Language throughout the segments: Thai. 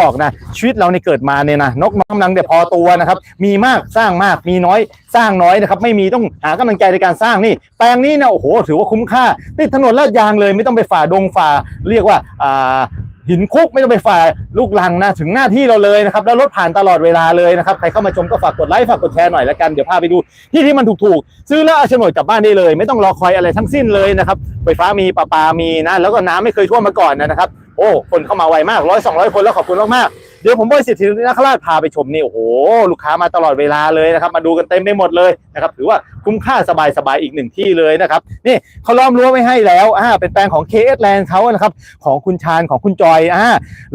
บอกนะชีวิตเราในเกิดมาเนี่ยนะนกน้อยกำลังแต่พอตัวนะครับ มีมากสร้างมากมีน้อยสร้างน้อยนะครับไม่มีต้องหากำลังใจในการสร้างนี่แปลงนี้นะโอ้โหถือว่าคุ้มค่าติดถนนลาดยางเลยไม่ต้องไปฝ่าดงฝ่าเรียกว่าอ่าหินคุกไม่ต้องไปฝ่าลูกลังนะถึงหน้าที่เราเลยนะครับแล้วรถผ่านตลอดเวลาเลยนะครับใครเข้ามาชมก็ฝากกดไลค์ฝากกดแชร์หน่อยละกันเดี๋ยวพาไปดูที่ที่มันถูกๆซื้อแล้วเอาโฉนดกลับบ้านได้เลย ไม่ต้องรอคอยอะไรทั้งสิ้นเลยนะครับไฟฟ้ามีประปามีนะแล้วก็น้ำไม่เคยท่วมมาก่อนนะครับ โอ้คนเข้ามาไวมากร้อยสองร้อยคนแล้วขอบคุณมากๆเดี๋ยวผมบอยสิทธินคราชพาไปชมนี่โอ้โหลูกค้ามาตลอดเวลาเลยนะครับ มาดูกันเต็มไปหมดเลยนะครับถือว่าคุ้มค่าสบายๆอีกหนึ่งที่เลยนะครับนี่เขาล้อมรั้วไว้ให้แล้วอ่าเป็นแปลงของ KS Land เขานะครับของคุณชาญของคุณจอยอ่า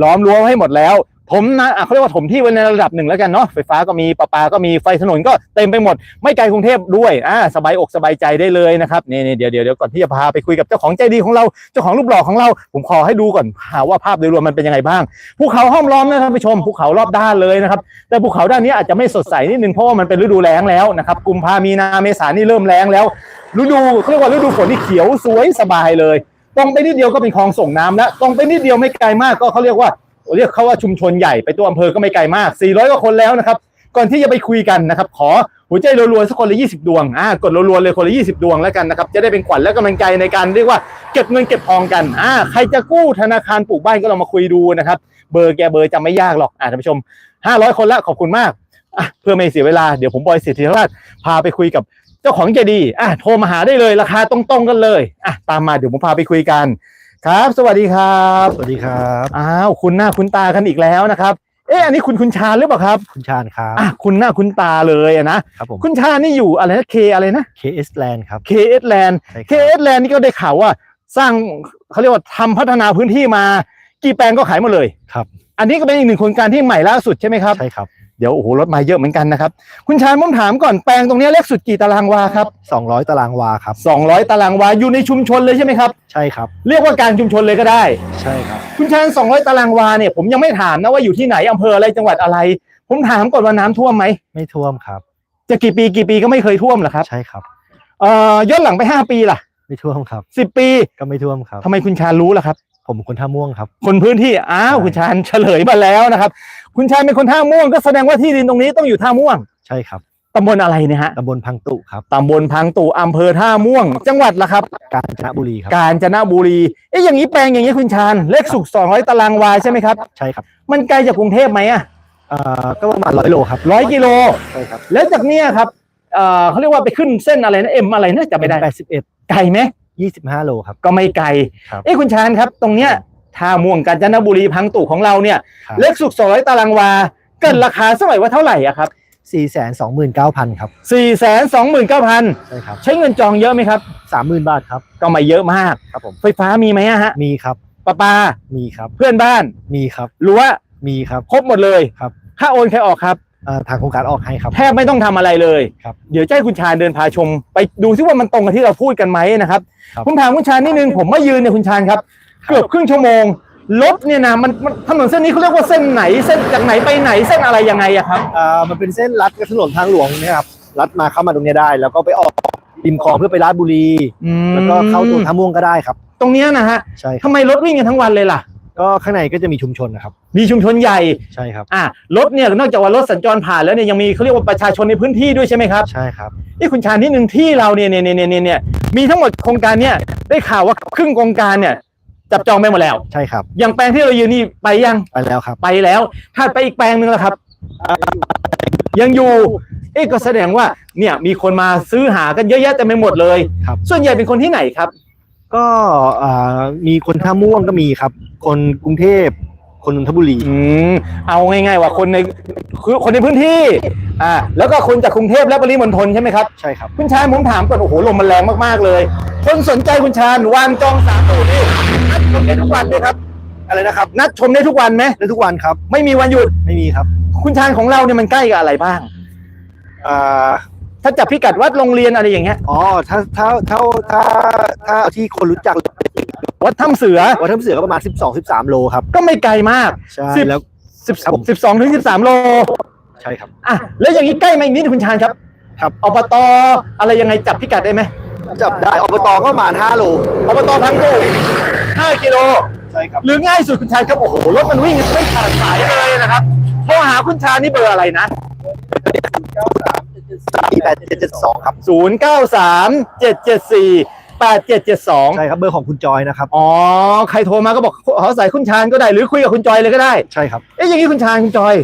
ล้อมรั้วให้หมดแล้ว ถมนะเขาเรียกว่าถมที่ไว้ในระดับหนึ่งแล้วกันเนาะไฟฟ้าก็มีประปาก็มีไฟถนนก็เต็มไปหมด ไม่ไกลกรุงเทพด้วยอ่าสบายอกสบายใจได้เลยนะครับนี่เดี๋ยวเดี๋ยวเดี๋ยวก่อนที่จะพาไปคุยกับเจ้าของใจดีของเราเจ้าของรูปหล่อของเรา ผมขอให้ดูก่อนหาว่าภาพโดยรวมมันเป็นยังไงบ้างภูเขาห้อมล้อมนะท่านผู้ชมภูเขารอบด้านเลยนะครับแต่ภูเขาด้านนี้อาจจะไม่สดใสนิดนึงเพราะว่ามันเป็นฤดูแล้งแล้วนะครับกุมภามีนาเมษานี่เริ่มแล้งแล้วฤดูเขาเรียกว่าฤดูฝนที่เขียวสวยสบายเลยตรงไปนิดเดียวก็เป็นคลองส่งน้ำแล้วตรงไปนิดเดียวไม่ไกลมากก็เขาเรียกว่า เรียกเขาว่าชุมชนใหญ่ไปตัวอำเภอก็ไม่ไกลมาก 400กว่าคนแล้วนะครับ ก่อนที่จะไปคุยกันนะครับ ขอหัวใจรัวๆสักคนละ 20 ดวงอ่ากดรัวๆเลยคนละ 20 ดวงแล้วกันนะครับ จะได้เป็นขวัญและกำลังใจในการเรียกว่าเก็บเงินเก็บทองกันอ่าใครจะกู้ธนาคารปลูกบ้านก็ลองมาคุยดูนะครับ เบอร์แกเบอร์จำไม่ยากหรอกอ่าท่านผู้ชม 500 คนละขอบคุณมากอะเพื่อไม่เสียเวลาเดี๋ยวผมบอยสิทธิราชพาไปคุยกับเจ้าของใจดีอะโทรมาหาได้เลยราคาตรงๆกันเลยอะตามมาเดี๋ยวผมพาไปคุยกัน ครับ สวัสดีครับสวัสดีครับอ้าวคุณหน้าคุณตากันอีกแล้วนะครับเอ๊ะอันนี้คุณคุณชาญหรือเปล่าครับคุณชาญครับอะคุณหน้าคุณตาเลยอะนะครับผม คุณชาญนี่อยู่อะไรนะ K อะไรนะ KS Land ครับ KS Land ใช่ครับ KS Land นี่ก็ได้ข่าวว่า สร้างเขาเรียกว่าทำพัฒนาพื้นที่มา กี่แปลงก็ขายหมดเลย ครับ อันนี้ก็เป็นอีกหนึ่งโครงการที่ใหม่ล่าสุดใช่ไหมครับ ใช่ครับ เดี๋ยวโอ้โหรถมาเยอะเหมือนกันนะครับ คุณชาญผมถามก่อนแปลงตรงเนี้ยเล็กสุดกี่ตารางวาครับ 200 ตารางวาครับ 200 ตารางวาอยู่ในชุมชนเลยใช่ไหมครับ ใช่ครับ เรียกว่าการชุมชนเลยก็ได้ ใช่ครับ คุณชาญ200 ตารางวาเนี่ยผมยังไม่ถามนะว่าอยู่ที่ไหนอำเภออะไรจังหวัดอะไร ผมถามก่อนว่าน้ำท่วมไหมไม่ท่วมครับ จะกี่ปีกี่ปีก็ไม่เคยท่วมเหรอครับ ใช่ครับเอ่อย้อนหลังไป 5 ปีล่ะ ไม่ท่วมครับ 10 ปีก็ไม่ท่วมครับทำไมคุณชาญรู้ล่ะครับ ผมคนท่าม่วงครับ คนพื้นที่อ้าวใช่ คุณชาญเฉลยมาแล้วนะครับ คุณชาญเป็นคนท่าม่วงก็แสดงว่าที่ดินตรงนี้ต้องอยู่ท่าม่วงใช่ครับตำบลอะไรเนี่ยฮะตำบลพังตุครับตำบลพังตู่อำเภอท่าม่วง จังหวัดละครับ กาญจนบุรีครับ กาญจนบุรีเอ๊ะอย่างนี้แปลงอย่างนี้คุณชาญเลขสุก200ตารางวาใช่ไหมครับ ใช่ครับมันไกลจากกรุงเทพไหมอะเอ่อก็ประมาณร้อยโลครับร้อยกิโล ใช่ครับแล้วจากเนี้ยครับเอ่อเขาเรียกว่าไปขึ้นเส้นอะไรนะเอ็มอะไรนะจำไม่ได้แปดสิบเอ็ดไกลไหม ยี่สิบห้าโลครับ ก็ไม่ไกล ครับเอ้คุณชาญครับ ตรงเนี้ยท่าม่วงกาญจนบุรีพังตู่ของเราเนี่ย ครับ เลขสุก200ตารางวา เกินราคาสมัยว่าเท่าไหร่อะครับสี่แสนสองหมื่นเก้าพันครับ 4 2 9 0 0 0 ใช่ครับ ใช้เงินจองเยอะไหมครับสามหมื่นบาทครับ ก็ไม่เยอะมาก ครับผม ไฟฟ้ามีไหมอะฮะมีครับ ประปา มีครับ เพื่อนบ้านมีครับ รั้วมีครับ ครบหมดเลยครับ ค่าโอนใครออกครับเอ่อ ทางโครงการออกให้ครับ แทบไม่ต้องทำอะไรเลยครับเดี๋ยวจะให้คุณชาญเดินพาชม ไปดูซิว่ามันตรงกับที่เราพูดกันไหมนะครับครับผมถามคุณชาญนิดนึงผมมายืนเนี่ยคุณชาญครับ เกือบครึ่งชั่วโมงรถเนี่ยนะมันมันถนนเส้นนี้เขาเรียกว่าเส้นไหนเส้นจากไหนไปไหนเส้นอะไรยังไงอะครับเอ่อมันเป็นเส้นลัดกับถนนทางหลวงเนะครับลัดมาเข้ามาตรงเนี้ยได้ แล้วก็ไปออกริมคลองเพื่อไปราชบุรีแล้วก็เข้าตรงท่าม่วงก็ได้ครับ ตรงเนี้ยนะฮะใช่ครับทำไมรถวิ่งกันทั้งวันเลยล่ะ ก็ข้างในก็จะมีชุมชนนะครับมีชุมชนใหญ่ใช่ครับ อะรถเนี่ยนอกจากว่ารถสัญจรผ่านแล้วเนี่ยยังมีเขาเรียกว่าประชาชนในพื้นที่ด้วยใช่ไหมครับใช่ครับนี่คุณชาญนิดนึงที่เราเนี่ยเนี่ยเนี่ยเนี่ยเนี่ยมีทั้งหมดโครงการเนี่ยได้ข่าวว่าครึ่งโครงการเนี่ยจับจองไปหมดแล้ว ใช่ครับอย่างแปลงที่เรายืนนี่ไปยังไปแล้วครับ ไปแล้วถัดไปอีกแปลงหนึ่งแล้วครับ ยังอยู่เอ๊ะก็แสดงว่าเนี่ยมีคนมาซื้อหากันเยอะแยะเต็มไปหมดเลยครับส่วนใหญ่เป็นคนที่ไหนครับ ก็อ่ามีคนท่าม่วงก็มีครับ คนกรุงเทพ คนนนทบุรีอืมเอาง่ายๆว่าคนในคือคนในพื้นที่ อ่า แล้วก็คนจากกรุงเทพและปริมณฑลใช่ไหมครับ ใช่ครับ คุณชาญผมถามก่อนโอ้โหลมมันแรงมากๆเลย คนสนใจคุณชาญวางจองสามตัวนี่นัดชมได้ทุกวันไหมครับ อะไรนะครับ นัดชมได้ทุกวันไหมได้ทุกวันครับ ไม่มีวันหยุด ไม่มีครับ คุณชาญของเราเนี่ยมันใกล้กับอะไรบ้าง อ่า ถ้าจับพิกัดวัดโรงเรียนอะไรอย่างเงี้ยอ๋อถ้าถ้าถ้าถ้าถ้าที่คนรู้จักวัดถ้ำเสือ วัดถ้ำเสือก็ประมาณ 12 13 โลครับ ก็ไม่ไกลมากใช่สิบแล้ว สิบครับผม สิบสองถึงสิบสามโลใช่ครับ อะแล้วอย่างนี้ใกล้ไหมาอีกนิดคุณชาญครับครับ อบตอะไรยังไงจับพิกัดได้ไหมจับได้อบตก็ประมาณ5โลอบตพังตู้ห้ากิโล ใช่ครับหรือง่ายสุดคุณชายครับโอ้โหรถมันวิ่งไม่ขาดสายเลยหาคุณชาญนี่เบอร์อะไรนะ สี่แปดเจ็ดเจ็ดสองครับ ศูนย์เก้าสามเจ็ดเจ็ดสี่แปดเจ็ดเจ็ดสองใช่ครับเบอร์ของคุณจอยนะครับ อ๋อ ใครโทรมาก็บอกขอใส่คุณชาญก็ได้หรือคุยกับคุณจอยเลยก็ได้ ใช่ครับ เอ๊ะอย่างนี้คุณชาญคุณจอย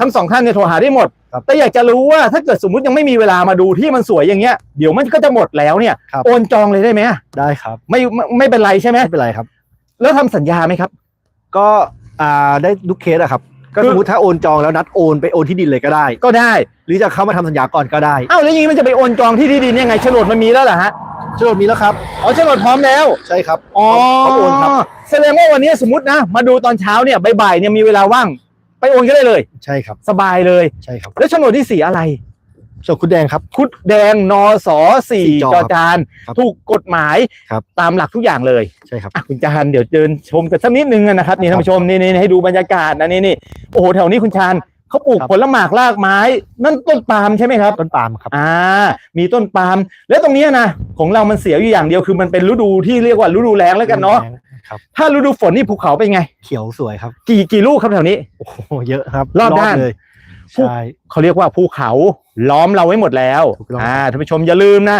ทั้งสองท่านเนี่ยโทรหาได้หมด ครับแต่อยากจะรู้ว่าถ้าเกิดสมมุติยังไม่มีเวลามาดูที่มันสวยอย่างเงี้ยเดี๋ยวมันก็จะหมดแล้วเนี่ย ครับ โอนจองเลยได้ไหมอะได้ครับไม่ไม่ไม่เป็นไรใช่ไหมไม่เป็นไรครับ แล้วทำสัญญาไหมครับ ก็อ่าได้ทุกเคสอะครับ ก็คือสมมติถ้าโอนจองแล้วนัดโอนไปโอนที่ดินเลยก็ได้ ก็ได้หรือจะเข้ามาทำสัญญาก่อนก็ได้อ้าวแล้วอย่างนี้มันจะไปโอนจองที่ที่ดินยังไงโฉนดมันมีแล้วเหรอฮะโฉนดมีแล้วครับ อ๋อโฉนดพร้อมแล้ว ใช่ครับอ๋อเขาโอนครับ แสดงว่าวันนี้สมมตินะ มาดูตอนเช้าเนี่ยบ่ายๆเนี่ยมีเวลาว่าง ไปโอนก็ได้เลย ใช่ครับ สบายเลย ใช่ครับ แล้วโฉนดที่สีอะไร ส่วนคุณแดงครับ คุดแดงนอสอสี่สี่จอจอจานครับถูกกฎหมายครับ ตามหลักทุกอย่างเลยใช่ครับ อะคุณจานเดี๋ยวเดินชมกันสักนิดนึงนะครับนี่ท่านผู้ชมนี่นี่ให้ดูบรรยากาศนะนี่นี่โอ้โหแถวนี้คุณชานเขาปลูกครับ ผลหมากรากไม้ นั่นต้นปาล์มใช่ไหมครับ ต้นปาล์มครับ อ่า มีต้นปาล์มแล้วตรงเนี้ยนะของเรามันเสียอยู่อย่างเดียวคือมันเป็นฤดูที่เรียกว่าฤดูแล้งแล้วกันเนาะครับ ถ้าฤดูฝนนี่ภูเขาเป็นไง เขียวสวยครับ กี่กี่ลูกครับแถวนี้ โอ้โหเยอะครับรอบด้าน เลย ผู้ใช่ เขาเรียกว่าภูเขาล้อมเราไว้หมดแล้วถูกต้อง อ่าท่านผู้ชมอย่าลืมนะ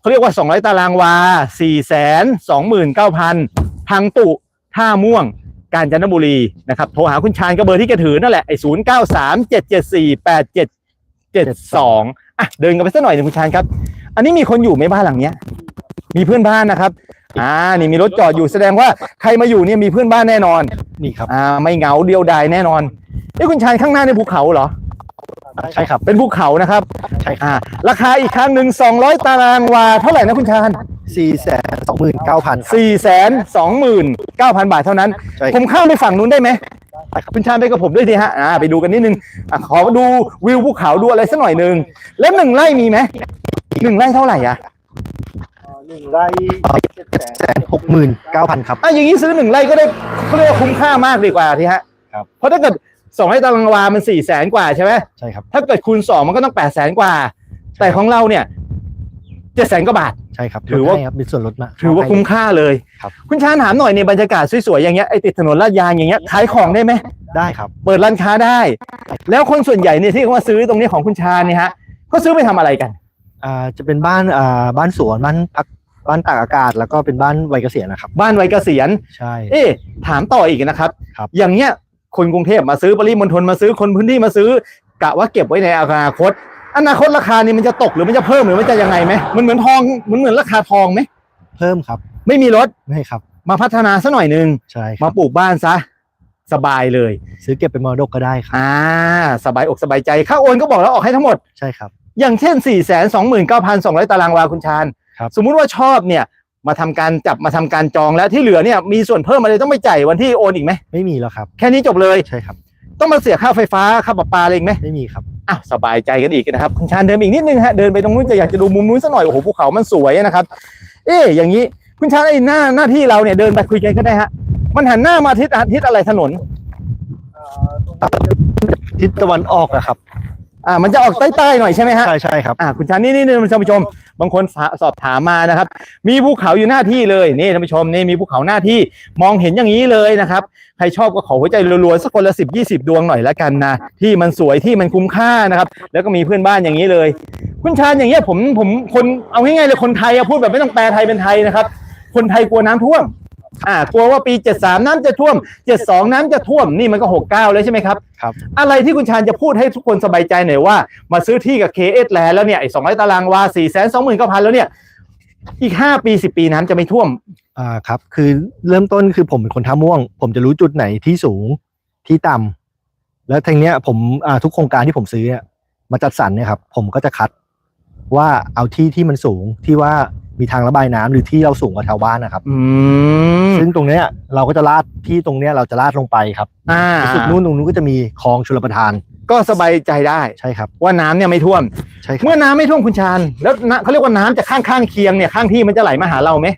เขาเรียกว่า 200 ตารางวา 4 2 9 0 0 0 พังตุ ท่าม่วง กาญจนบุรีนะครับ โทรหาคุณชาญก็เบอร์ที่แกถือนั่นแหละไอ้0 9 3 7 7 4 8 7 7 2อะเดินกันไปสักหน่อยหนึงคุณชาญครับ อันนี้มีคนอยู่ไหมบ้านหลังเนี้ย มีเพื่อนบ้านนะครับ อ่า นี่มีรถจอดอยู่แสดงว่าใครมาอยู่เนี่ยมีเพื่อนบ้านแน่นอน นี่ครับ อ่า ไม่เหงาเดียวดายแน่นอนเอ้คุณชาญข้างหน้าในภูเขาเหรอ ใช่ครับ เป็นภูเขานะครับ ใช่ครับอ่า ราคาอีกครั้งหนึ่ง200ตารางวาเท่าไหร่นะคุณชาญสี่แสนสองหมื่นเก้าพัน4 2 9 0 0 0บาทเท่านั้นใช่ผมเข้าไปฝั่งนู้นได้ไหมคุณชาญไปกับผมด้วยสิฮะ อ่า ไปดูกันนิดนึงอะขอดูวิวภูเขาดูอะไรสักหน่อยหนึ่งแล้วหนึ่งไร่มีไหมหนึ่งไร่เท่าไหร่อะ หนึ่งไร่แสนหกหมื่นเก้าพันครับอะอย่างนี้ซื้อหนึ่งไร่ก็ได้เขาเรียกว่าคุ้มค่ามากดีกว่าทีฮะครับเพราะถ้าเกิดสองไร่ตารางวามันสี่แสนกว่าใช่ไหมใช่ครับถ้าเกิดคูณสองมันก็ต้องแปดแสนกว่า แต่ของเราเนี่ยเจ็ดแสนกว่าบาทใช่ครับถือว่าลดให้ครับมีส่วนลดมาถือว่าคุ้มค่าเลยครับคุณชาญถามหน่อยในบรรยากาศสวยๆอย่างเงี้ยไอติดถนนลาดยางอย่างเงี้ยขายของได้ไหมได้ครับ เปิดร้านค้าได้ แล้วคนส่วนใหญ่เนี่ยที่เขามาซื้อตรงนี้ของคุณชาญเนี่ยฮะเขาซื้อไปทำอะไรกัน อ่าจะเป็นบ้านอ่าบ้านสวนบ้านพักบ้านตากอากาศ แล้วก็เป็นบ้านวัยเกษียณนะครับ บ้านวัยเกษียณ ใช่ เอ๊ะถามต่ออีกนะครับ ครับ อย่างเงี้ยคนกรุงเทพมาซื้อปริมณฑลมาซื้อคนพื้นที่มาซื้อกะว่าเก็บไว้ในอนาคต อนาคตราคานี่มันจะตกหรือมันจะเพิ่มหรือมันจะยังไงไหมมันเหมือนทองมันเหมือนราคาทองไหมเพิ่มครับ ไม่มีลดไม่ครับ มาพัฒนาซะหน่อยหนึ่งใช่คมารับปลูกบ้านซะสบายเลยซื้อเก็บเป็นมรดกก็ได้ครับอ่าสบายอกสบายใจค่าโอนก็บอกแล้วออกให้ทั้งหมด ใช่ครับ อย่างเช่น 4 2 9 2 0 0 ตารางวาคุณชาญครับ สมมุติว่าชอบเนี่ยมาทำการจับมาทำการจองแล้วที่เหลือเนี่ยมีส่วนเพิ่มอะไรต้องไปจ่ายวันที่โอนอีกไหมไม่มีแล้วครับ แค่นี้จบเลย ใช่ครับ ต้องมาเสียค่าไฟฟ้าค่าประปาอะไรอีกไหมไม่มีครับ อ้าวสบายใจกันอีกนะครับคุณชาญเดินไปอีกนิดนึงฮะเดินไปตรงนู้นจะอยากจะดูมุมนู้นสักหน่อยโอ้โหภูเขามันสวยนะครับ เอ๊ะอย่างนี้คุณชาญไอ้หน้าหน้าที่เราเนี่ยเดินไปคุยกันก็ได้ฮะมันหันหน้ามาทิศทิศอะไรถนน ทิศตะวันออกนะครับ อ่ามันจะออกใต้ๆหน่อยใช่ไหมฮะใช่ใช่ครับอ่าคุณชาญนี่นี่นี่ท่านผู้ชม บางคนฝาสอบถามมานะครับ มีภูเขาอยู่หน้าที่เลยนี่ท่านผู้ชมนี่มีภูเขาหน้าที่มองเห็นอย่างนี้เลยนะครับใครชอบก็ขอหัวใจรัวๆสักคนละสิบยี่สิบดวงหน่อยละกันนะที่มันสวยที่มันคุ้มค่านะครับ แล้วก็มีเพื่อนบ้านอย่างนี้เลย คุณชาญอย่างเงี้ยผมผมคนเอาง่ายๆเลยคนไทยอะพูดแบบไม่ต้องแปลไทยเป็นไทยนะครับ คนไทยกลัวน้ำท่วม อ่ากลัวว่าปี 73 น้ำจะท่วม 72 น้ำจะท่วมนี่มันก็ 69เลยใช่ไหมครับ ครับ อะไรที่คุณชาญจะพูดให้ทุกคนสบายใจหน่อยว่า มาซื้อที่กับ KS แลนด์แล้วเนี่ยไอ้200 ตารางวา 4 2 9 0 0 0 แล้วเนี่ย อีก 5 ปี 10 ปีน้ำจะไม่ท่วม อ่าครับ คือเริ่มต้นคือผมเป็นคนท่าม่วง ผมจะรู้จุดไหนที่สูงที่ต่ำแล้วทางเนี้ยผมอ่าทุกโครงการที่ผมซื้อเนี่ยมาจัดสรรเนี่ยครับ ผมก็จะคัดว่าเอาที่ที่มันสูงที่ว่า มีทางระบายน้ำหรือที่เราสูงกว่าชาวบ้านนะครับ อืมซึ่งตรงเนี้ยเราก็จะลาดที่ตรงเนี้ยเราจะลาดลงไปครับอ่าสุดนู้นตรงนู้นก็จะมีคลองชลประทานก็สบายใจได้ ใช่ครับ ว่าน้ำเนี่ยไม่ท่วม ใช่ครับเมื่อน้ำไม่ท่วมคุณชาญแล้วน้ำเขาเรียกว่าน้ำจะข้างข้างๆเคียงเนี่ยข้างที่มันจะไหลมาหาเราไหม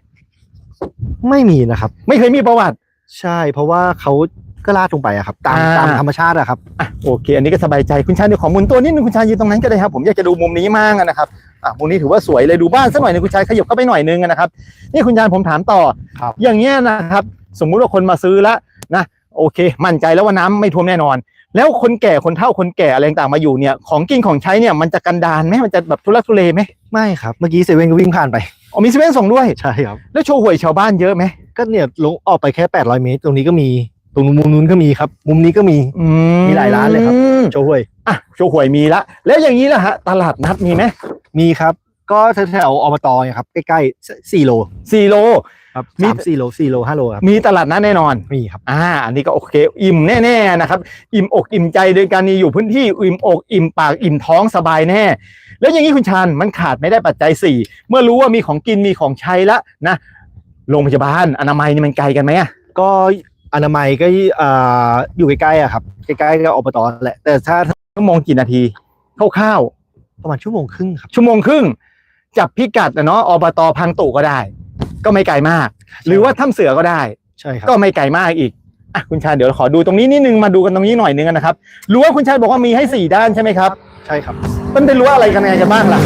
ไม่มีนะครับ ไม่เคยมีประวัติ ใช่เพราะว่าเขาก็ลาดลงไปอะครับตามอ่า ตามธรรมชาติอะครับอะโอเค อันนี้ก็สบายใจคุณชาญเดี๋ยวขอหมุนตัวนิดนึงคุณชาญยืนตรงนั้นก็ได้ครับ ผมอยากจะดูมุมนี้มากอะนะครับ อะมุมนี้ถือว่าสวยเลยดูบ้านสักหน่อยหนึงคุณชายขยับเข้าไปหน่อยนึงอะนะครับ นี่คุณชาญผมถามต่อ ครับ อย่างเงี้ยนะครับ สมมุติว่าคนมาซื้อแล้วนะโอเค มั่นใจแล้วว่าน้ำไม่ท่วมแน่นอน แล้วคนแก่คนเฒ่าคนแก่อะไรต่างๆมาอยู่เนี่ย ของกินของใช้เนี่ยมันจะกันดานไหมมันจะแบบทุลักทุเลไหมไม่ครับ เมื่อกี้เซเว่นก็วิ่งผ่านไป อ๋อมีเซเว่นส่งด้วย ใช่ครับ แล้วโชว์หวยชาวบ้านเยอะไหมก็เนี่ยลงออกไปแค่ 800 เมตร ตรงนี้ก็มี ตรงมุมนู้นก็มีครับ มุมนี้ก็มี อืมีหลายร้านเลยครับอืมโชว์ห้วย อะโชว์หวยมีละ แล้วอย่างนี้ล่ะฮะ ตลาดนัดมีไหมมีครับ ก็แถวๆอบตเนี่ยครับใกล้ๆ4โลสี่โล ครับมี สามสี่โลสี่โลห้าโลครับมีตลาดนัดแน่นอน มีครับ อ่า อันนี้ก็โอเค อิ่มแน่ๆนะครับ อิ่มอกอิ่มใจโดยการมีอยู่พื้นที่อิ่มอกอิ่มปากอิ่มท้องสบายแน่ แล้วอย่างนี้คุณชานมันขาดไม่ได้ปัจจัยสี่เมื่อรู้ว่ามีของกินมีของใช้ละนะ โรงพยาบาลอนามัยนี่มันไกลกันไหมอะก็ อนามัยก็อ่าอยู่ใกล้ๆอะครับใกล้ๆกับอบตแหละ แต่ถ้าชั่วโมงกี่นาทีคร่าวประมาณชั่วโมงครึ่งครับๆชั่วโมงครึ่งจับพิกัดนะเนาะอบตพังตุก็ได้ ก็ไม่ไกลมาก หรือว่าถ้ำเสือก็ได้ ใช่ครับก็ไม่ไกลมากอีกอะคุณชาญเดี๋ยวขอดูตรงนี้นิดนึงมาดูกันตรงนี้หน่อยนึงนะครับรั้วคุณชาญบอกว่ามีให้สี่ด้านใช่ไหมครับ ใช่ครับมันเป็นรั้วอะไรกันไงกันบ้างล่ะ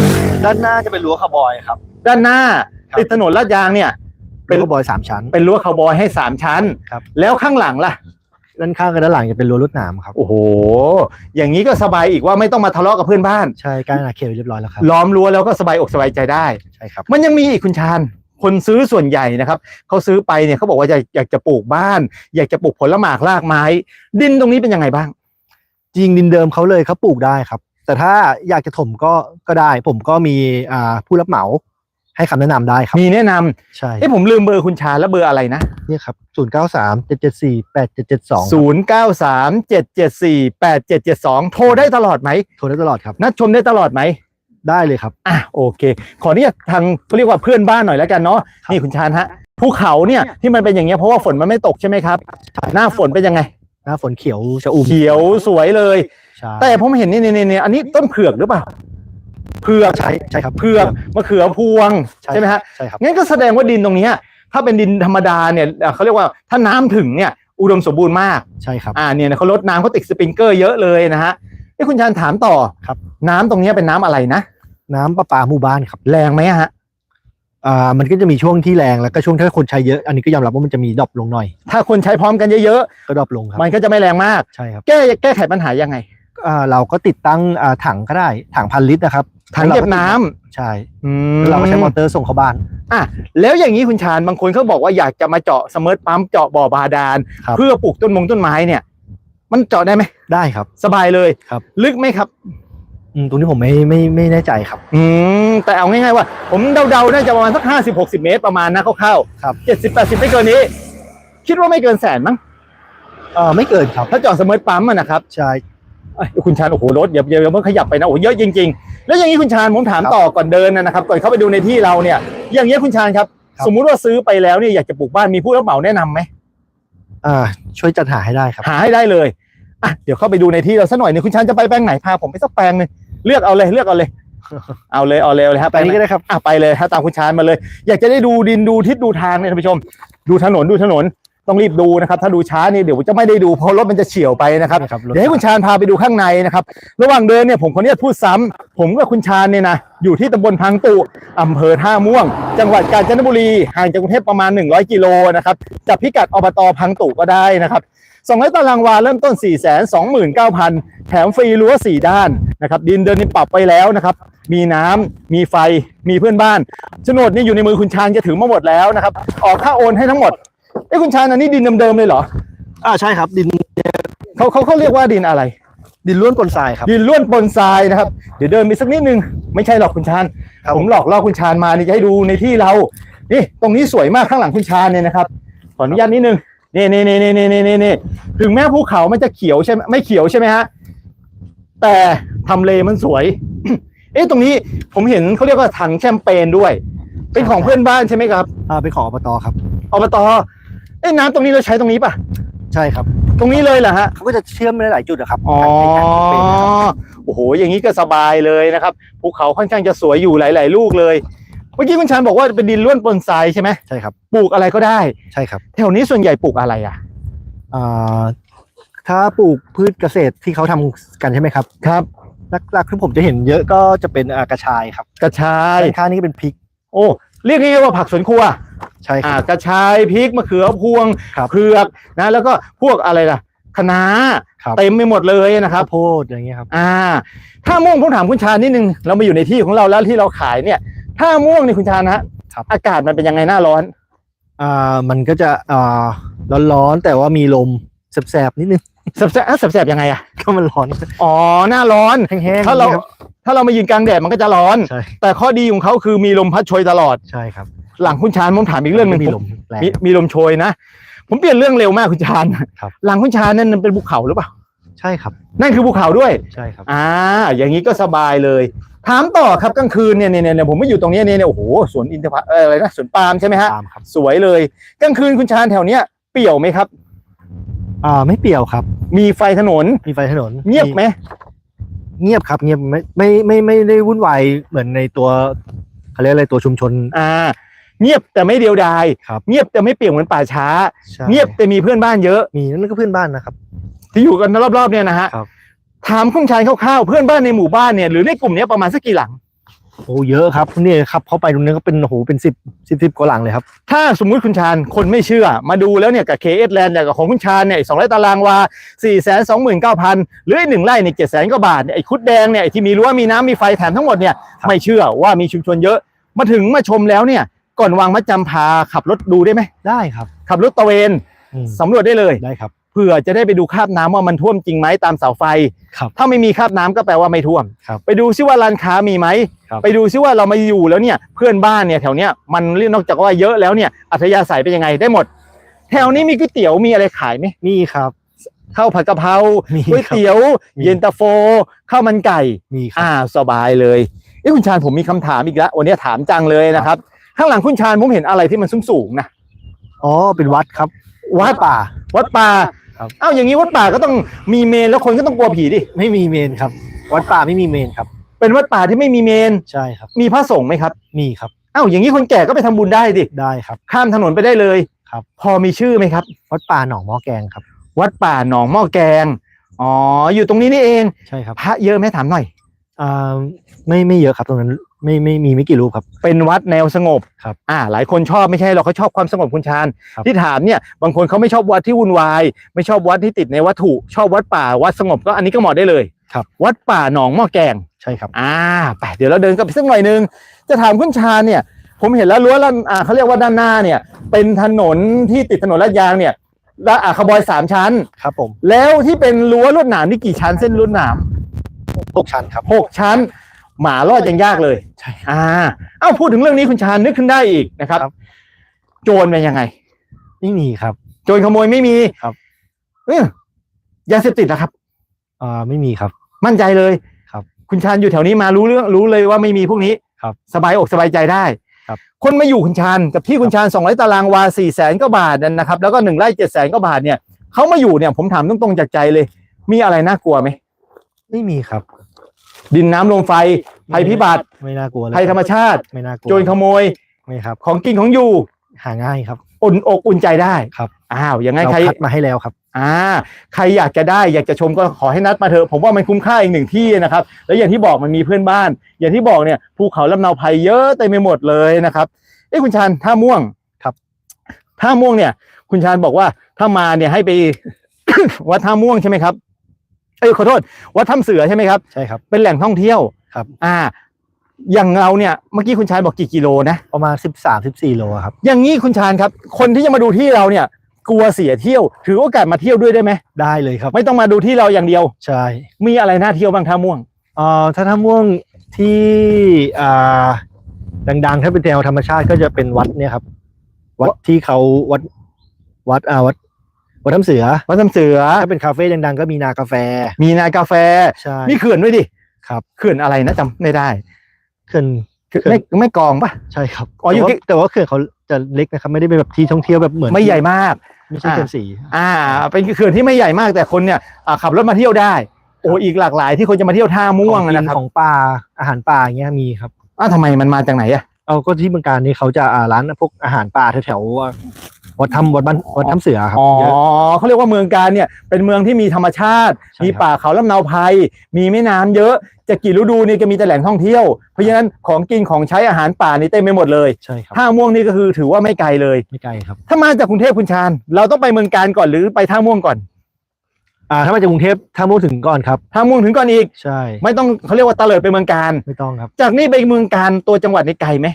ด้านหน้าจะเป็นรั้วคาร์บอยครับ ด้านหน้าครับติดถนนลาดยางเนี่ย เป็เป็นนคาร์บอยสามชั้นเป็นรั้วคาวบอยให้สามชั้น ครับแล้วข้างหลังล่ะ ด้านข้างกับด้านหลังจะเป็นรั้วรวดหนามครับ โอ้โห อย่างนี้ก็สบายอีกว่าไม่ต้องมาทะเลาะกับเพื่อนบ้าน ใช่ใกล้อาณาเขตเรียบร้อยแล้วครับล้อมรั้วแล้วก็สบายอกสบายใจได้ ใช่ครับ มันยังมีอีกคุณชาญคนซื้อส่วนใหญ่นะครับเขาซื้อไปเนี่ยเขาบอกว่าอยากอยากจะปลูกบ้าน อยากจะปลูกผลหมากรากไม้ ดินตรงนี้เป็นยังไงบ้าง จริงดินเดิมเขาเลยเขาปลูกได้ครับ แต่ถ้าอยากจะถมก็ก็ได้ ผมก็มีอ่าผู้รับเหมา ให้คำแนะนำได้ครับ มีแนะนำใช่เอ้ผมลืมเบอร์คุณชาญแล้วเบอร์อะไรนะนี่ครับศูนย์เก้าสามเจ็ดเจ็ดสี่แปดเจ็ดเจ็ดสองศูนย์เก้าสามเจ็ดเจ็ดสี่แปดเจ็ดเจ็ดสองโทรได้ตลอดไหม โทรได้ตลอดครับ นัดชมได้ตลอดไหม ได้เลยครับ อะโอเค ขออนุญาตทางเขาเรียกว่าเพื่อนบ้านหน่อยแล้วกันเนาะครับ นี่คุณชาญฮะภูเขาเนี่ยที่มันเป็นอย่างเงี้ยเพราะว่าฝนมันไม่ตกใช่ไหมครับ หน้าฝนเป็นยังไง หน้าฝนเขียวชะอุ่มเขียวสวยเลย ใช่แต่ผมเห็นนี่นี่นี่อันนี้ต้นเผือกหรือเปล่า เผือกใช่ใช่ครับเผือกมะเขือพวงใช่ไหมฮะใช่ครับงั้นก็แสดงว่าดินตรงเนี้ยถ้าเป็นดินธรรมดาเนี่ยเอ่อเขาเรียกว่าถ้าน้ำถึงเนี่ยอุดมสมบูรณ์มากใช่ครับอ่าเนี่ยนะเขาลดน้ำเขาติดสปริงเกอร์เยอะเลยนะฮะนี่คุณชาญถามต่อครับ น้ำตรงเนี้ยเป็นน้ำอะไรนะ น้ำประปาหมู่บ้านครับ แรงไหมฮะอ่ามันก็จะมีช่วงที่แรงแล้วก็ช่วงที่คนใช้เยอะอันนี้ก็ยอมรับว่ามันจะมีดรอปลงหน่อย ถ้าคนใช้พร้อมกันเยอะก็ดรอปลงครัๆบมันก็จะไม่แรงมากใช่ครับแก้แก้ไขปัญหายังไง อ่าเราก็ติดตั้งอ่าถังก็ได้ถังพันลิตรนะครับถังเก็บน้ำใช่อืมแล้วเราก็ใช้มอเตอร์ส่งเข้าบ้าน อะแล้วอย่างนี้คุณชาญบางคนเขาบอกว่าอยากจะมาเจาะสเมิร์ทปั๊มเจาะบ่อบาดาลครับ เพื่อปลูกต้นมงต้นไม้เนี่ย มันเจาะได้ไหมได้ครับ สบายเลย ครับ ลึกไหมครับ อืมตรงนี้ผมไม่ไม่ไม่แน่ใจครับ อืมแต่เอาง่ายๆว่า ผมเดาๆน่าจะประมาณสักห้าสิบหกสิบเมตรประมาณนะคร่าวๆครับเจ็ดสิบแปดสิบไม่เกินนี้ คิดว่าไม่เกินแสนมั้งเออไม่เกินครับ ถ้าเจาะสเมิร์ทปั๊มอะนะครับ ใช่เอ้ย คุณชาญโอ้โหรถอย่าอย่าอย่าเพิ่งขยับไปนะโอ้โหเยอะจริง ๆ แล้วอย่างนี้คุณชาญผมถามครับต่อก่อนเดินนะครับก่อนเข้าไปดูในที่เราเนี่ย อย่างนี้ยคุณชาญครับครับ สมมุติว่าซื้อไปแล้วเนี่ยอยากจะปลูกบ้านมีผู้รับเหมาแนะนำไหมอ่า ช่วยจัดหาให้ได้ครับ หาให้ได้เลยอะเดี๋ยวเข้าไปดูในที่เราสักหน่อยหนึงคุณชาญจะไปแปลงไหนพาผมไปสักแปลงหนึงเลือกเอาเลยเลือกเอาเลยเอาเลยเอาเลยเอาเลยครับไปนี้ก็ได้ครับอะไปเลยถ้าตามคุณชาญมาเลย อยากจะได้ดูดินดูทิศดูทางเนี่ยท่านผู้ชม ดูถนนดูถนน ต้องรีบดูนะครับ ถ้าดูช้านี่เดี๋ยวจะไม่ได้ดูเพราะรถมันจะเฉียวไปนะครับนี่ครับรถ เดี๋ยวให้คุณชาญพาไปดูข้างในนะครับ ระหว่างเดินเนี่ยผมขออนุญาตพูดซ้ำผมกับคุณชาญเนี่ยนะอยู่ที่ตำบลพังตุอำเภอท่าม่วง จังหวัดกาญจนบุรีห่างจากกรุงเทพประมาณ 100 กิโลนะครับจับพิกัดอบตพังตุก็ได้นะครับ200ตารางวาเริ่มต้น 4 2 9 0 0 0 แถมฟรีรั้ว4ด้านนะครับดินเดินนี่ปรับไปแล้วนะครับ มีน้ำมีไฟมีเพื่อนบ้านโฉนดนี่อยู่ในมือคุณชาญจะถือมาหมดแล้วนะครับ ออกค่าโอนให้ทั้งหมด เอ้คุณชาญอันนี้ดินเดิมๆเลยเหรออ่าใช่ครับ ดินเขาเขาเขาเรียกว่าดินอะไร ดินล้วนปนทรายครับ ดินล้วนปนทรายนะครับ เดี๋ยวเดินไปสักนิดนึง ไม่ใช่หรอกคุณชาญครับ ผมหลอกล่อคุณชาญมานี่จะให้ดูในที่เรา นี่ตรงนี้สวยมากข้างหลังคุณชาญเนี่ยนะครับ ขออนุญาตนิดนึงนี่นี่นี่นี่นี่นี่นี่ถึงแม้ภูเขามันจะเขียวใช่ไหมไม่เขียวใช่ไหมฮะ แต่ทำเลมันสวย เอ๊ะตรงนี้ผมเห็นเขาเรียกว่าถังแชมเปญด้วย เป็นของเพื่อนบ้านใช่ไหมครับ อ่าเป็นของอบตครับอบต เอ๊ะน้ำตรงนี้เราใช้ตรงนี้ป่ะ ใช่ครับ ตรงนี้เลยเหรอฮะ เขาก็จะเชื่อมได้หลายจุดนะครับอ๋อในการเป็นนะครับโอ้โห อย่างนี้ก็สบายเลยนะครับ ภูเขาค่อนข้างจะสวยอยู่หลาย ๆ ลูกเลย เมื่อกี้คุณชานบอกว่าเป็นดินล้วนปนทรายใช่ไหมใช่ครับ ปลูกอะไรก็ได้ ใช่ครับแถวนี้ส่วนใหญ่ปลูกอะไรอะ อ่าถ้าปลูกพืชเกษตรที่เขาทำกันใช่ไหมครับครับ หลักๆที่ผมจะเห็นเยอะก็จะเป็นอ่ากระชายครับกระชาย ด้านข้างนี่ก็เป็นพริก โอ้ เรียกง่ายๆว่าผักสวนครัว ใช่คอ่ารับกระชายพริกมะเขือพวงครับ เผือกนะ แล้วก็พวกอะไรล่ะคะน้าครับเต็มไปหมดเลยนะครับข้าวโพดอะไรเงี้ยครับ อ่า ถ้าม่วงผมถามคุณชาญนิดนึงเรามาอยู่ในที่ของเราแล้วที่เราขายเนี่ย ถ้าม่วงนี่คุณชาญนะครับ อากาศมันเป็นยังไงหน้าร้อน อ่ามันก็จะอ่าร้อนๆแต่ว่ามีลมแสบๆนิดนึง แสบๆอะแสบๆยังไงอะก็มันร้อนอ๋อ หน้าร้อน แห้งๆถ้าเรา อย่งงี้ยคบ ถ้าเรามายืนกลางแดดมันก็จะร้อน ใช่ แต่ข้อดีของเขาคือมีลมพัดโชยตลอด ใช่ครับ หลังคุณชาญผมถามอีกเรื่องหนึ่งมีผมลมแรงมีมีลมโชยนะ ผมเปลี่ยนเรื่องเร็วมากคุณชาญครับ หลังคุณชาญนั่นมันเป็นภูเขาหรือเปล่า ใช่ครับ นั่นคือภูเขาด้วย ใช่ครับ อ่า อย่างนี้ก็สบายเลย ถามต่อครับกลางคืนเนี่ยเนี่ยเนี่ยผมไม่อยู่ตรงเนี้ยเนี่ยเนี่ยโอ้โหสวนอินทผลัมเอ่ออะไรนะสวนปาล์มใช่ไหมฮะ ตามครับสวยเลยกลางคืนคุณชาญแถวเนี้ยเปี่ยวไหมครับ อ่าไม่เปรี่ยวครับ มีไฟถนน มีไฟถนนเงียบไหมเงียบครับ เงียบไม่ไม่ไม่ไม่ได้วุ่นวายเหมือนในตัวเขาเรียกอะไรตัวชุมชน อ่า เงียบแต่ไม่เดียวดาย ครับเงียบแต่ไม่เปี่ยวเหมือนป่าช้า ใช่เงียบแต่มีเพื่อนบ้านเยอะ มีนั่นก็เพื่อนบ้านนะครับ ที่อยู่กันรอบๆเนี่ยนะฮะครับ ถามคุณชายคร่าวๆเพื่อนบ้านในหมู่บ้านเนี่ยหรือในกลุ่มเนี้ยประมาณสักกี่หลัง โอ้เยอะครับนี่ครับเข้าไปตรงนี้ก็เป็นโอ้โหเป็นสิบสิบสิบกว่าหลังเลยครับ ถ้าสมมุติคุณชาญคนไม่เชื่อ มาดูแล้วเนี่ยกับเคเอสแลนด์เนี่ยกับของคุณชาญเนี่ยสองร้อยตารางวาสี่แสนสองหมื่นเก้าพันหรือไอ้หนึ่งไร่เนี่ยเจ็ดแสนกว่าบาทเนี่ยไอ้คุดแดงเนี่ยไอ้ที่มีรั้วมีน้ำมีไฟแถมทั้งหมดเนี่ยครับไม่เชื่อว่ามีชุมชนเยอะ มาถึงมาชมแล้วเนี่ย ก่อนวางมัดจำพาขับรถดูได้ไหมได้ครับขับรถตระเวนอืมสำรวจได้เลยได้ครับเผื่อจะได้ไปดูคราบน้ำว่ามันท่วมจริงไหมตามเสาไฟ ครับ ถ้าไม่มีคราบน้ำก็แปลว่าไม่ท่วม ครับไปดูซิว่าร้านค้ามีไหม ครับ ไปดูซิว่าเรามาอยู่แล้วเนี่ยเพื่อนบ้านเนี่ยแถวเนี้ยมันเรื่องนอกจากว่าเยอะแล้วเนี่ยอัธยาศัยเป็นยังไงได้หมด แถวนี้มีก๋วยเตี๋ยวมีอะไรขายไหมมีครับ ข้าวผัดกะเพรามีก๋วยครับเตี๋ยว มี เย็นตาโฟข้าวมันไก่มีครับอ่าสบายเลยเอ้คุณชาญผมมีคำถามอีกแล้ววันนี้ถามจังเลยนะครับ ข้างหลังคุณชาญผมเห็นอะไรที่มันสูงๆนะอ๋อเป็นวัดครับวัดป่า วัดป่าครับ เอ้าอย่างนี้วัดป่าก็ต้องมีเมนแล้วคนก็ต้องกลัวผีดิไม่มีเมนครับ วัดป่าไม่มีเมนครับ เป็นวัดป่าที่ไม่มีเมน ใช่ครับ มีพระสงฆ์ไหมครับ มีครับเอ้าอย่างนี้คนแก่ก็ไปทำบุญได้ดิได้ครับ ข้ามถนนไปได้เลยครับ พอมีชื่อไหมครับ วัดป่าหนองหม้อแกงครับ วัดป่าหนองหม้อแกงอ๋ออยู่ตรงนี้นี่เอง ใช่ครับพระเยอะไหมถามหน่อยอ่า ไม่ไม่เยอะครับตรงนั้นไม่ไม่มีไม่กี่รูปครับ เป็นวัดแนวสงบครับอ่าหลายคนชอบไม่ใช่หรอกเขาชอบความสงบคุณชาญครับ ที่ถามเนี่ยบางคนเขาไม่ชอบวัดที่วุ่นวาย ไม่ชอบวัดที่ติดในวัตถุ ชอบวัดป่าวัดสงบก็อันนี้ก็เหมาะได้เลยครับ วัดป่าหนองหม้อแกง ใช่ครับ อ่าไปเดี๋ยวเราเดินกันไปสักหน่อยนึง จะถามคุณชาญเนี่ย ผมเห็นแล้วรั้วแล้วอ่าเขาเรียกว่าด้านหน้าเนี่ย เป็นถนนที่ติดถนนลาดยางเนี่ยและอ่าขบอยสามชั้น ครับผมแล้วที่เป็นรั้วลวดหนามนี่กี่ชั้นเส้นลวดหนามหกชั้นครับหกชั้น หมารอดยังยากเลยใช่ อ่าเอ้าพูดถึงเรื่องนี้คุณชาญนึกขึ้นได้อีกนะครับ ครับ โจรเป็นยังไง ไม่มีครับ โจรขโมยไม่มีครับ เออยาเสพติดนะครับอ่าไม่มีครับ มั่นใจเลยครับคุณชาญอยู่แถวนี้มารู้เรื่องรู้เลยว่าไม่มีพวกนี้ครับสบายอกสบายใจได้ครับ คนมาอยู่คุณชาญกับที่คุณชาญสองร้อยตารางวาสี่แสนก็บาทนั่นนะครับ แล้วก็หนึ่งไร่เจ็ดแสนก็บาทเนี่ยเขามาอยู่เนี่ยผมถามตรงๆจากใจเลย มีอะไรน่ากลัวไหมไม่มีครับ ดินน้ำลมไฟ ภัยพิบัติไม่น่ากลัวเลยภัยธรรมชาติ ไม่น่ากลัวโจรขโมยไม่ครับ ของกินของอยู่ หาง่ายครับ อุ่นอกอุ่นใจได้ครับ อ้าวยังไงเราใคร คัดมาให้แล้วครับ อ่าใครอยากจะได้อยากจะชมก็ขอให้นัดมาเถอะผมว่ามันคุ้มค่าอีกหนึ่งที่นะครับ แล้วอย่างที่บอกมันมีเพื่อนบ้าน อย่างที่บอกเนี่ยภูเขาลำเนาภัยเยอะเต็มไปหมดเลยนะครับเอ้คุณชาญท่าม่วงครับ ท่าม่วงเนี่ย คุณชาญบอกว่าถ้ามาเนี่ยให้ไป วัดท่าม่วงใช่ไหมครับ เอ้ยขอโทษวัดถ้ำเสือใช่ไหมครับ ใช่ครับ เป็นแหล่งท่องเที่ยวครับ อ่า อย่างเราเนี่ยเมื่อกี้คุณชายบอกกี่กิโลนะประมาณสิบสามสิบสี่โลครับ อย่างนี้คุณชาญครับ คนที่จะมาดูที่เราเนี่ย กลัวเสียเที่ยวถือโอกาสมาเที่ยวด้วยได้ไหมได้เลยครับไม่ต้องมาดูที่เราอย่างเดียว ใช่มีอะไรน่าเที่ยวบ้างท่าม่วง เอ่อถ้าท่าม่วงที่อ่าดังๆ ถ้าเป็นแนวธรรมชาติก็จะเป็นวัดเนี่ยครับ วัดที่เขาวัดวัดอ่าวัด วัดน้ำเสือ วัดน้ำเสือ ถ้าเป็นคาเฟ่ดังๆก็มีนากาแฟ มีนายกาแฟ ใช่ มีเขื่อนด้วยดิ ครับ เขื่อนอะไรนะจำไม่ได้ เขื่อนเขื่อนเขื่อนไม่ไม่กองปะใช่ครับ อ๋ออยู่แต่ว่าแต่ว่าเขื่อนเขาจะเล็กนะครับ ไม่ได้เป็นแบบที่ท่องเที่ยวแบบเหมือน ไม่ใหญ่มาก ไม่ใช่เขื่อนสี อ่า เป็นเขื่อนที่ไม่ใหญ่มากแต่คนเนี่ยอ่าขับรถมาเที่ยวได้ โอ้อีกหลากหลายที่คนจะมาเที่ยวท่าม่วงของกินะครับ ของป่าอาหารป่าอย่างเงี้ยมีครับอ้าวทำไมมันมาจากไหนอะเอาก็ที่เมืองการนี่เขาจะอ่าร้านพวกอาหารป่าแถวๆ วัดถ้ำวัดบ้านวัดถ้ำเสือครับอ๋อเยอะเขาเรียกว่าเมืองการเนี่ยเป็นเมืองที่มีธรรมชาติใช่มีครับป่าเขาลำเนาภัย มีแม่น้ำเยอะจะกี่ฤดูนี่ก็มีแต่แหล่งท่องเที่ยว เพราะฉะนั้นของกินของใช้อาหารป่านี่เต็มไปหมดเลยใช่ครับท่าม่วงนี่ก็คือถือว่าไม่ไกลเลย ไม่ไกลครับถ้ามาจากกรุงเทพคุณชาญเราต้องไปเมืองการก่อนหรือไปท่าม่วงก่อนอ่าถ้ามาจากกรุงเทพถ้ามุ่งถึงก่อนครับท่าม่วงถึงก่อนอีก ใช่ไม่ต้องเขาเรียกว่าตะเลิดไปเมืองการ ไม่ต้องครับ จากนี้ไปเมืองการตัวจังหวัดนี่ไกลไหม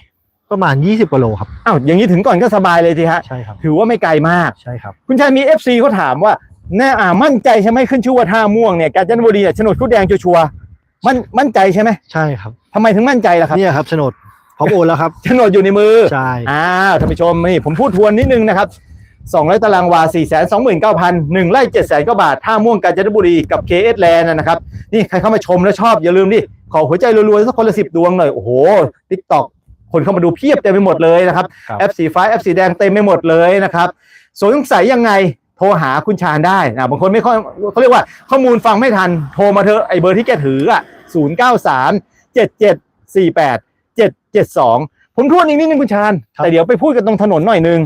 ประมาณ 20กิโลครับอ้าวอย่างนี้ถึงก่อนก็สบายเลยทีฮะใช่ครับถือว่าไม่ไกลมาก ใช่ครับ คุณชายมี FC เขาถามว่าแน่อ่ามั่นใจใช่ไหมขึ้นชื่อว่าท่าม่วงเนี่ยกาญจนบุรีเนี่ยโฉนดชุดแดงชัวร์ๆมั่นมั่นใจใช่ไหมใช่ครับทำไมถึงมั่นใจล่ะครับเนี่ยครับโฉนดพร้อมโอนแล้วครับโฉนดอยู่ในมือใช่อ้าวท่านผู้ชมนี่ผมพูดทวนนิดนึงนะครับ200ตารางวา 4 2 9 0 0 0 1ไร่7แสนกว่าบาทท่าม่วงกาญจนบุรีกับ KS Land นะครับ นี่ใครเข้ามาชมแล้วชอบอย่าลืมดิขอหัวใจรัวๆสักคนละสิบดวงหน่อย โอ้โห TikTok คนเข้ามาดูเพียบเต็มไปหมดเลยนะครับ ครับ แอปสีฟ้าแอปสีแดงเต็มไปหมดเลยนะครับสงสัยยังไงโทรหาคุณชาญได้นะบางคนไม่ค่อยเขาเรียกว่าข้อมูลฟังไม่ทันโทรมาเถอะไอเบอร์ที่แกถืออะ0 9 3 7 7 4 8 7 7 2ผมทวนอีกนิดนึงคุณชาญครับ แต่เดี๋ยวไปพูดกันตรงถนนหน่อยนึง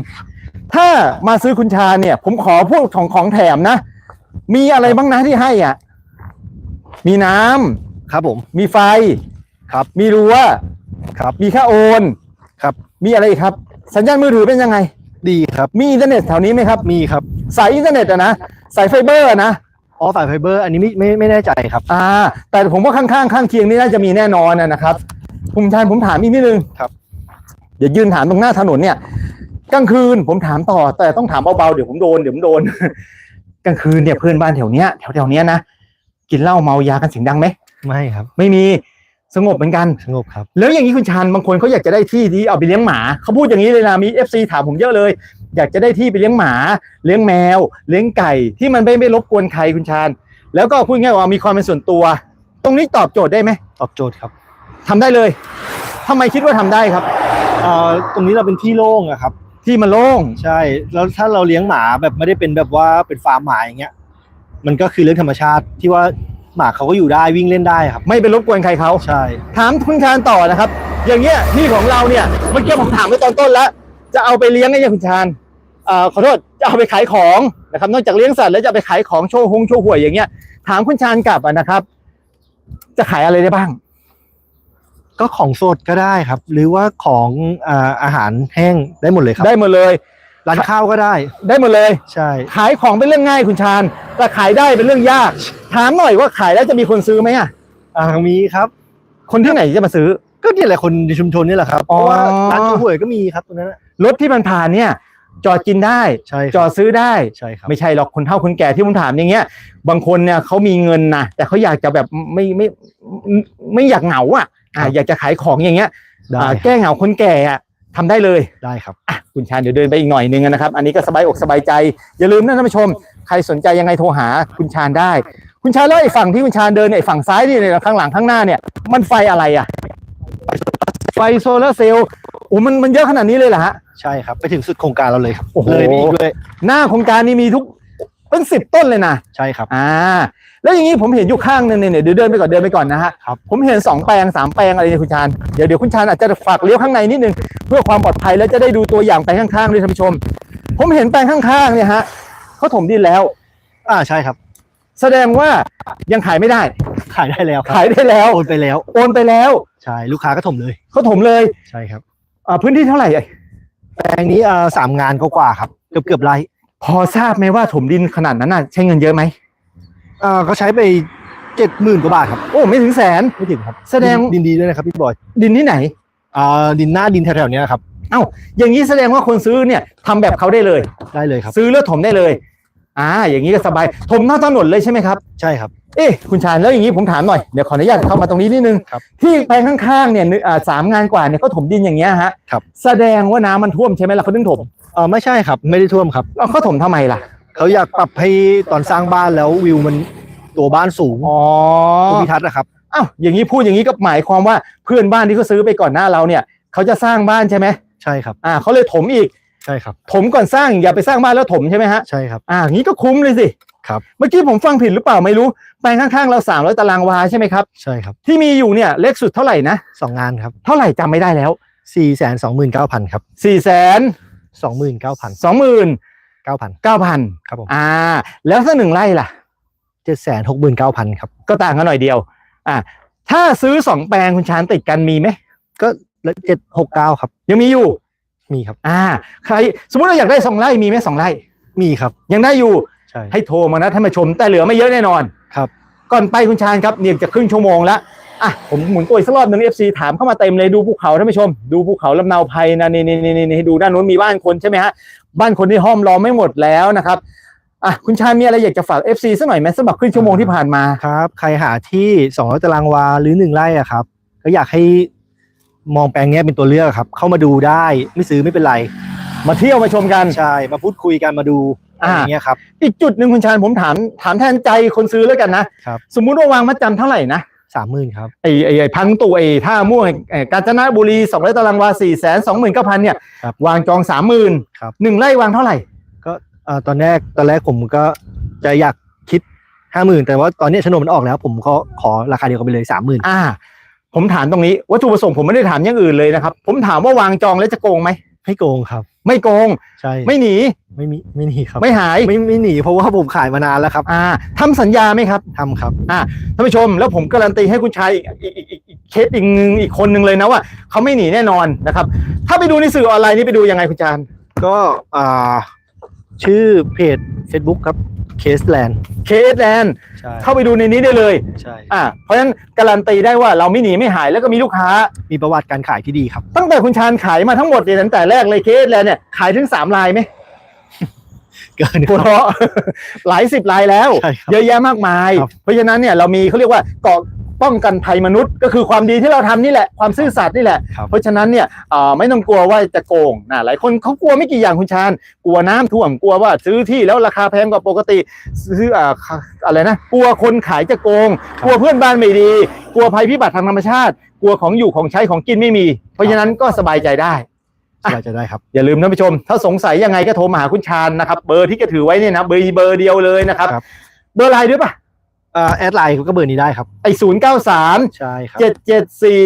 ถ้ามาซื้อคุณชาญเนี่ย ผมขอพวกของของแถมนะ มีอะไรบ้างนะที่ให้อะมีน้ำ ครับผม มีไฟครับ มีรั้ว ครับ มีค่าโอนครับ มีอะไรอีกครับ สัญญาณมือถือเป็นยังไง ดีครับ มีอินเทอร์เน็ตแถวนี้ไหมครับ มีครับ สายอินเทอร์เน็ตอะนะ สายไฟเบอร์อะนะ อ๋อสายไฟเบอร์ อันนี้ไม่ไม่ไม่แน่ใจครับ อ่า แต่ผมว่าข้างๆข้างเคียงนี่น่าจะมีแน่นอนนะนะครับผมชานผมถามอีกนิดนึงครับ เดี๋ยวยืนถามตรงหน้าถนนเนี่ย กลางคืนผมถามต่อ แต่ต้องถามเบาๆเดี๋ยวผมโดนเดี๋ยวผมโดน กลางคืนเนี่ยเพื่อนบ้านแถวเนี้ยแถวแถวๆเนี้ยนะกินเหล้าเมายากันเสียงดังไหมไม่ครับ ไม่มี สงบเหมือนกัน สงบครับ แล้วอย่างนี้คุณชานบางคนเขาอยากจะได้ที่ที่เอาไปเลี้ยงหมาเขาพูดอย่างนี้เลยนะมีเอฟซีถามผมเยอะเลย อยากจะได้ที่ไปเลี้ยงหมา เลี้ยงแมว เลี้ยงไก่ที่มันไม่ไม่รบกวนใครคุณชานแล้วก็พูดง่ายๆว่ามีความเป็นส่วนตัว ตรงนี้ตอบโจทย์ได้ไหมตอบโจทย์ครับทำได้เลยทำไมคิดว่าทำได้ครับ เอ่อตรงนี้เราเป็นที่โล่งอะครับ ที่มันโล่ง ใช่ แล้วถ้าเราเลี้ยงหมาแบบไม่ได้เป็นแบบว่าเป็นฟาร์มหมาอย่างเงี้ย มันก็คือเรื่องธรรมชาติที่ว่า หมาเขาก็อยู่ได้วิ่งเล่นได้ครับ ไม่ไปรบกวนใครเขาใช่ ถามคุณชานต่อนะครับ อย่างเงี้ยที่ของเราเนี่ยเมื่อกี้ผมถามไว้ตอนต้นแล้ว จะเอาไปเลี้ยงไงเนี่ยคุณชานเอ่อขอโทษจะเอาไปขายของนะครับ นอกจากเลี้ยงสัตว์แล้วจะเอาไปขายของโชว์หงโชว์หวยอย่างเงี้ยถามคุณชานกลับอะนะครับ จะขายอะไรได้บ้าง ก็ของสดก็ได้ครับ หรือว่าของอ่าอาหารแห้งได้หมดเลยครับ ได้หมดเลย ร้านข้าวก็ได้ ได้หมดเลย ใช่ ขายของเป็นเรื่องง่ายคุณชานแต่ขายได้เป็นเรื่องยาก ถามหน่อยว่าขายแล้วจะมีคนซื้อไหมอะอ่ามีครับ คนที่ไหนจะมาซื้อ ก็นี่แหละคนในชุมชนนี่แหละครับ เพอ๋อราะว่าร้านชูหวยก็มีครับตรงนั้นน่ะรถที่มันผ่านเนี่ย จอดกินได้ ใช่จคอรับดซื้อได้ ใช่ครับ ไม่ใช่หรอกคนเฒ่าคนแก่ที่ผมถามอย่างเงี้ย บางคนเนี่ยเขามีเงินนะแต่เขาอยากจะแบบไม่ไม่ไม่ไม่อยากเหงาอะอ่าอยากจะขายของอย่างเงี้ยได้ อ่าแก้เหงาคนแก่อะทำได้เลย ได้ครับ อะคุณชาญเดี๋ยวเดินไปอีกหน่อยนึงนะครับ อันนี้ก็สบายอกสบายใจ อย่าลืมนะท่านผู้ชม ใครสนใจยังไงโทรหาคุณชาญได้ คุณชาญแล้วไอ้ฝั่งที่คุณชาญเดินเนี่ยไอ้ฝั่งซ้ายนี่เนี่ยข้างหลังข้างหน้าเนี่ยมันไฟอะไรอะ ไฟโซลาร์เซลล์โอ้มันมันเยอะขนาดนี้เลยเหรอฮะ ใช่ครับ ไปถึงสุดโครงการเราเลยครับโอ้โห เลยไปอีกด้วยหน้าโครงการนี้มีทุกเป็นสิบต้นเลยนะใช่ครับ อ่า แล้วอย่างนี้ผมเห็นอยู่ข้างนึงเนี่ยเดี๋ยวเดินไปก่อนเดินไปก่อนนะฮะครับ ผมเห็นสองแปลงสามแปลงอะไรเนี่ยคุณชาญเดี๋ยวเดี๋ยวคุณชาญอาจจะฝากเลี้ยวข้างในนิดนึงเพื่อความปลอดภัยแล้วจะได้ดูตัวอย่างแปลงข้างๆด้วยท่านผู้ชม ผมเห็นแปลงข้างๆเนี่ยฮะเขาถมดินแล้ว อ่าใช่ครับ แสดงว่ายังขายไม่ได้ ขายได้แล้วครับขายได้แล้ว โอนไปแล้ว โอนไปแล้วใช่ลูกค้าก็ถมเลยเขาถมเลยใช่ครับอ่าพื้นที่เท่าไหร่อะแปลงนี้อ่าสามงานก็กว่าครับเกือบเกือบไรพอทราบไหมว่าถมดินขนาดนั้นน่ะใช้เงินเยอะไหมอ่าเขาใช้ไปเจ็ดหมื่นกว่าบาทครับโอ้ไม่ถึงแสน ไม่ถึงครับแสดง ดินดีด้วยนะครับพี่บอยดินที่ไหน อ่าดินหน้าดินแถวๆเนี้ยครับอย่างนี้แสดงว่าคนซื้อเนี่ยทำแบบเขาได้เลย ได้เลยครับ ซื้อแล้วถมได้เลย อ่า อย่างนี้ก็สบายถมหน้าถนนเลยใช่ไหมครับ ใช่ครับ เอ๊ะคุณชาญแล้วอย่างนี้ผมถามหน่อยเดี๋ยวขออนุญาตเข้ามาตรงนี้นิดนึง ครับที่แปลงข้างๆเนี่ยนึอ่าสามงานกว่าเนี่ยเขาถมดินอย่างเงี้ยฮะครับ แสดงว่าน้ำมันท่วมใช่ไหมล่ะเขาถึงถมเออไม่ใช่ครับ ไม่ได้ท่วมครับแล้วเขาถมทำไมล่ะเขาอยากปรับให้ตอนสร้างบ้านแล้ววิวมันตัวบ้านสูงอ๋อภูมิทัศน์นะครับ อ้าวอย่างนี้พูดอย่างนี้ก็หมายความว่าเพื่อนบ้านที่เขาซื้อไปก่อนหน้าเราเนี่ยเขาจะสร้างบ้านใช่ไหมใช่ครับ อ่าเขาเลยถมอีก ใช่ครับ ถมก่อนสร้างอย่าไปสร้างบ้านแล้วถมใช่ไหมฮะ ใช่ครับ อ่างี้ก็คุ้มเลยสิ ครับ เมื่อกี้ผมฟังผิดหรือเปล่าไม่รู้ แปลงข้างๆเราสามร้อยตารางวาใช่ไหมครับ ใช่ครับ ที่มีอยู่เนี่ยเล็กสุดเท่าไหร่นะสองงานครับ เท่าไหร่จำไม่ได้แล้วสี่แสนสองหมื่นเก้าพันครับสี่แสนสองหมื่นเก้าพันสองหมื่นเก้าพันเก้าพันครับผมอ่า แล้วถ้าหนึ่งไร่ล่ะเจ็ดแสนหกหมื่นเก้าพันครับ ก็ต่างกันหน่อยเดียว อ่า ถ้าซื้อสองแปลงคุณชานติดกันมีไหมก็เจ็ดหกเก้าครับ ยังมีอยู่ มีครับ อ่า ใคร สมมติเราอยากได้สองไร่มีไหมสองไร่ มีครับ ยังได้อยู่ใช่ให้โทรมานะท่านผู้ชมแต่เหลือไม่เยอะแน่นอนครับ ก่อนไปคุณชาญครับเนี่ยจะครึ่งชั่วโมงแล้วอะผมหมุนตัวอีกสักรอบหนึ่งเอฟซีถามเข้ามาเต็มเลยดูภูเขาท่านผู้ชม ดูภูเขาลำเนาไพรนะนี่นี่นี่นี่ให้ดูด้านนู้นมีบ้านคนใช่ไหมฮะบ้านคนที่ห้อมล้อมไม่หมดแล้วนะครับอะคุณชาญมีอะไรอยากจะฝาก FC สักหน่อยไหมสำหรับครึ่งชั่วโมงที่ผ่านมาครับ ใครหาที่สองร้อยตารางวาหรือหนึ่งไร่อะครับ ก็อยากให้ มองแปลงเนี้ยเป็นตัวเลือกครับ เข้ามาดูได้ไม่ซื้อไม่เป็นไร มาเที่ยวมาชมกัน ใช่ มาพูดคุยกันมาดูอะไรอย่างเงี้ยครับ อีกจุดหนึ่งคุณชาญผมถามถามแทนใจคนซื้อแล้วกันนะครับ สมมุติว่าวางมัดจำเท่าไหร่นะสามหมื่นครับ ไอ้ไอ้ไอ้พังตู่ไอ้ท่าม่วงไอ้กาญจนบุรีสองร้อยตารางวาสี่แสนสองหมื่นเก้าพันเนี่ยครับวางจองสามหมื่นครับ หนึ่งไร่วางเท่าไหร่ก็เอ่อตอนแรกตอนแรกผมก็จะอยากคิดห้าหมื่นแต่ว่าตอนนี้โฉนดมันออกแล้ว ผมก็ขอราคาเดียวกันไปเลยสามหมื่นอ่า ผมถามตรงนี้วัตถุประสงค์ผมไม่ได้ถามอย่างอื่นเลยนะครับ ผมถามว่าวางจองแล้วจะโกงไหมไม่โกงครับ ไม่โกง ใช่ไม่หนีไม่มีไม่หนีครับไม่หายไม่ไม่หนีเพราะว่าผมขายมานานแล้วครับ อ่าทำสัญญาไหมครับทำครับท่านผู้ชมแล้วผมการันตีให้คุณชายอีกอีกอีกอีกอีกเคสอีกหนึ่งอีกคนหนึ่งเลยนะว่าเขาไม่หนีแน่นอนนะครับ ถ้าไปดูในสื่อออนไลน์นี่ไปดูยังไงคุณจานก็อ่า ชื่อเพจ Facebook ครับเคสแลนด์เคสแลนด์ใช่เข้าไปดูในนี้ได้เลย ใช่อ่าเพราะฉะนั้นการันตีได้ว่าเราไม่หนีไม่หายแล้วก็มีลูกค้า มีประวัติการขายที่ดีครับ ตั้งแต่คุณชาญขายมาทั้งหมดเนี่ยตั้งแต่แรกเลยเคสแลนด์เนี่ยขายถึงสามลายไหมเกินหัวเราะ หลายสิบลายแล้ว ใช่ครับเยอะแยะมากมาย ครับ เพราะฉะนั้นเนี่ยเรามีเขาเรียกว่าเกาะ ป้องกันภัยมนุษย์ก็คือความดีที่เราทำนี่แหละความซื่อสัตย์นี่แหละ ครับ เพราะฉะนั้นเนี่ยเอ่อไม่ต้องกลัวว่าจะโกงนะหลายคนเขากลัวไม่กี่อย่างคุณชาญกลัวน้ำท่วมกลัวว่าซื้อที่แล้วราคาแพงกว่าปกติซื้ออ่าอะไรนะกลัวคนขายจะโกง กลัวเพื่อนบ้านไม่ดี กลัวภัยพิบัติทางธรรมชาติ กลัวของอยู่ของใช้ของกินไม่มี เพราะฉะนั้นก็สบายใจได้ สบายใจได้ครับ อย่าลืมท่านผู้ชม ถ้าสงสัยยังไงก็โทรมาหาคุณชาญนะครับ เบอร์ที่แกถือไว้เนี่ยนะเบอร์เบอร์เดียวเลยนะครับ ครับ เบอร์ไลน์ด้วยป่ะอ่า แอดไลน์ก็เบอร์นี้ได้ครับ ไอศูนย์เก้าสามใช่ครับเจ็ดเจ็ดสี่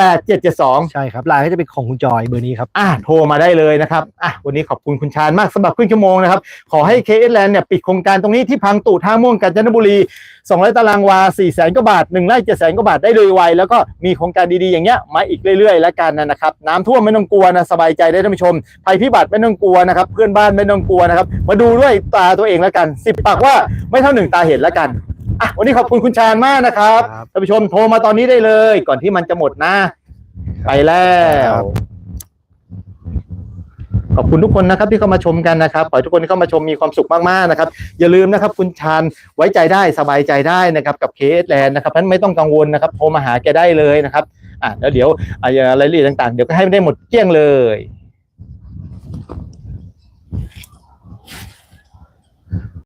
แปดเจ็ดเจ็ดสองใช่ครับไลน์ก็จะเป็นของคุณจอยเบอร์นี้ครับอ่าโทรมาได้เลยนะครับอะวันนี้ขอบคุณคุณชาญมากสำหรับครึ่งชั่วโมงนะครับ ขอให้เคเอสแลนด์เนี่ยปิดโครงการตรงนี้ที่พังตู่ท่าม่วงกาญจนบุรี200ตารางวา4แสนกว่าบาท1ไร่7แสนกว่าบาทได้เลยไวแล้วก็มีโครงการดีๆอย่างเงี้ยมาอีกเรื่อยๆ แล้วกันนะครับน้ำท่วมไม่ต้องกลัวนะสบายใจได้ท่านผู้ชมภัยพิบัติไม่ต้องกลัวนะครับเพื่อนบ้านไม่ต้องกลัวนะครับมาดูด้วยตาตัวเองแล้วกันสิบปากว่าไม่เท่าหนึ่งตาเห็นแล้วกัน อะวันนี้ขอบคุณคุณชาญมากนะครับครับ ท่านผู้ชมโทรมาตอนนี้ได้เลย ก่อนที่มันจะหมดนะ ไปแล้วครับขอบคุณทุกคนนะครับที่เข้ามาชมกันนะครับขอให้ทุกคนที่เข้ามาชมมีความสุขมากๆนะครับ อย่าลืมนะครับ คุณชาญไว้ใจได้สบายใจได้นะครับ กับเคสแลนด์นะครับเพราะฉะนั้นไม่ต้องกังวลนะครับ โทรมาหาแกได้เลยนะครับ อะแล้วเดี๋ยวอะไรรายละเอียดต่างๆ เดี๋ยวก็ให้ได้หมดเกลี้ยงเลย